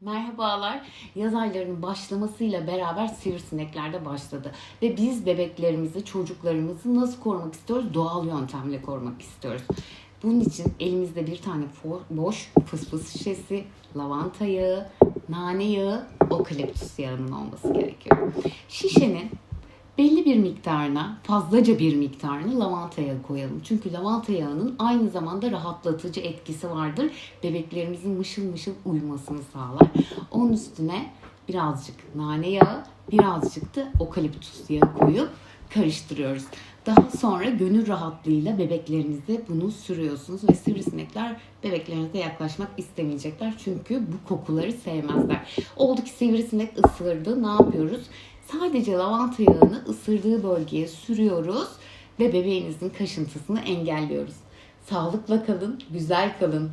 Merhabalar. Yaz aylarının başlamasıyla beraber sivrisinekler de başladı. Ve biz bebeklerimizi, çocuklarımızı nasıl korumak istiyoruz? Doğal yöntemle korumak istiyoruz. Bunun için elimizde bir tane boş fısfıs şişesi, lavanta yağı, nane yağı, okaliptüs yağının olması gerekiyor. Şişenin bir miktarına, fazlaca bir miktarını lavanta yağı koyalım. Çünkü lavanta yağının aynı zamanda rahatlatıcı etkisi vardır. Bebeklerimizin mışıl mışıl uyumasını sağlar. Onun üstüne birazcık nane yağı, birazcık da okaliptüs yağı koyup karıştırıyoruz. Daha sonra gönül rahatlığıyla bebeklerinize bunu sürüyorsunuz ve sivrisinekler bebeklerinize yaklaşmak istemeyecekler. Çünkü bu kokuları sevmezler. Oldu ki sivrisinek ısırdı. Ne yapıyoruz? Sadece lavanta yağını ısırdığı bölgeye sürüyoruz ve bebeğinizin kaşıntısını engelliyoruz. Sağlıkla kalın, güzel kalın.